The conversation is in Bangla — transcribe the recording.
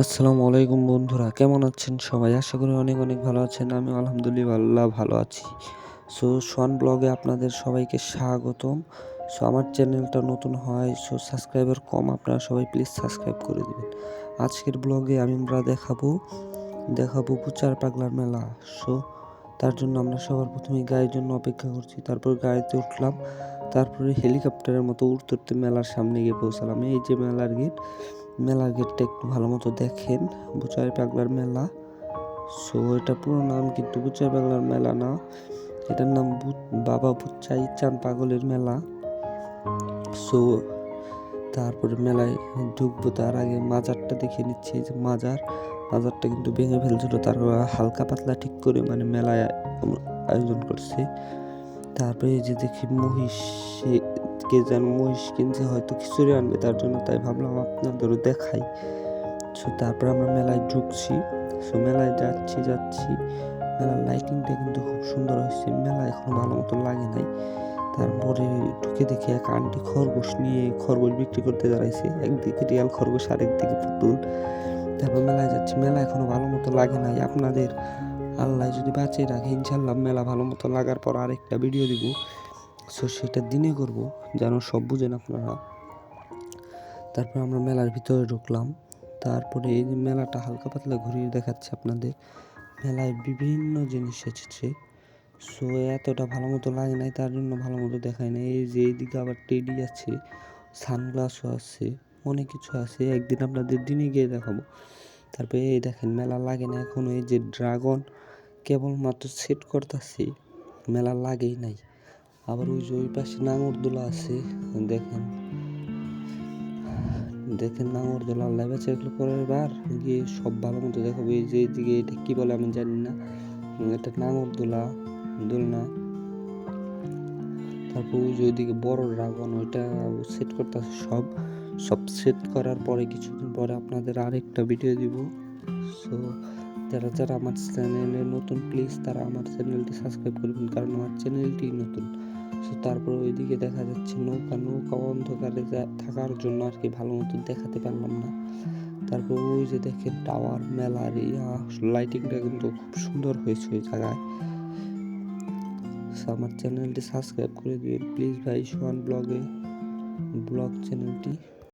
আসসালামু আলাইকুম বন্ধুরা, কেমন আছেন সবাই? আশা করি অনেক অনেক ভালো আছেন। আমি আলহামদুলিল্লাহ ভালো আছি। সো, সোয়ান ব্লগে আপনাদের সবাইকে স্বাগতম। সো, আমার চ্যানেলটা নতুন হয়, সো সাবস্ক্রাইবার কম, আপনারা সবাই প্লিজ সাবস্ক্রাইব করে দেবেন। আজকের ব্লগে আমি আমরা দেখাবো দেখাবো কুচার পাগলার মেলা। সো, তার জন্য আমরা সবার প্রথমে গায়ের জন্য অপেক্ষা করছি। তারপর গাড়িতে উঠলাম, তারপরে হেলিকপ্টারের মতো উঠতে উঠতে মেলার সামনে গিয়ে পৌঁছালাম। এই যে মেলার গেট মেলার গেটটা একটু ভালো মতো দেখেন। বুচাই পাগলার মেলা। সো, এটা পুরো নাম কিন্তু বুচাই পাগলার মেলা না। এটার নাম বাবা বুচাই চান পাগলের মেলা। সো, তারপরে মেলায় ঢুকবো তার আগে মাজারটা দেখে নিচ্ছি। যে মাজার, মাজারটা কিন্তু ভেঙে ফেলছিল। তার হালকা পাতলা ঠিক করে মানে মেলায় আয়োজন করছে। তারপরে যে দেখি মহিষ কে যেন মহিষ কিনছে, হয়তো খিচুড়ি আনবে, তার জন্য তাই ভাবলাম আপনাদেরও দেখাই। সো তারপর আমরা মেলায় ঢুকছি। সো মেলায় যাচ্ছি যাচ্ছি। মেলার লাইটিংটা কিন্তু খুব সুন্দর হয়েছে। মেলা এখনও ভালো মতো লাগে নাই। তারপরে ঢুকে দেখি এক আন্টি খরগোশ নিয়ে খরগোশ বিক্রি করতে দাঁড়াইছে। একদিকে রিয়াল খরগোশ আর একদিকে পুতুল। তারপর মেলায় যাচ্ছি। মেলা এখনও ভালো মতো লাগে নাই। আপনাদের আল্লাহ যদি বাঁচিয়ে রাখে ইনশাল্লাহ মেলা ভালো মতো লাগার পর আরেকটা ভিডিও দিব। সো সেটা দিনে করব, যেন সব বুঝেন আপনারা। তারপর আমরা মেলার ভিতরে ঢুকলাম। তারপরে এই যে মেলাটা হালকা পাতলা ঘুরিয়ে দেখাচ্ছে আপনাদের। মেলায় বিভিন্ন জিনিস এসেছে। সো এতটা ভালো মতো লাগে নাই, তার জন্য ভালো মতো দেখায় না এই যে এইদিকে আবার টেডি আছে সানগ্লাসও আছে, অনেক কিছু আছে। একদিন আপনাদের দিনে গিয়ে দেখাবো। তারপরে এই দেখেন, মেলা লাগে না এখন। এই যে ড্রাগন কেবলমাত্র সেট করতেছি, মেলা লাগেই নাই। আবার ওই যে ওই পাশে নাঙরদোলা আছে, দেখেন। দেখেন নাঙরদোলা বেঁচে এগুলো পরের বার গিয়ে সব ভালো মতো দেখাবো। এই যে এদিকে এটা কী বলে আমি জানি না। এটা নাঙরদোলা, দোলনা। তারপর ওই যে ওইদিকে বড় ড্রাগন, ওইটা সেট করতেছে সব। সব সেট করার পরে কিছুদিন পরে আপনাদের আরেকটা ভিডিও দিব। সো যারা যারা আমার চ্যানেলে নতুন প্লিজ তারা আমার চ্যানেলটি সাবস্ক্রাইব করবেন, কারণ আমার চ্যানেলটি নতুন। তারপর ওইদিকে দেখা যাচ্ছে নৌকা নৌকা অন্ধকারে থাকার জন্য আর কি ভালো মতো দেখাতে পারলাম না। তারপর ওই যে দেখেন টাওয়ার মেলার ইয়া লাইটিংটা কিন্তু খুব সুন্দর হয়েছে ওই জায়গায়। আমার চ্যানেলটি সাবস্ক্রাইব করে দিবেন। প্লিজ ভাই সোয়ান ব্লগে, ব্লগ চ্যানেলটি।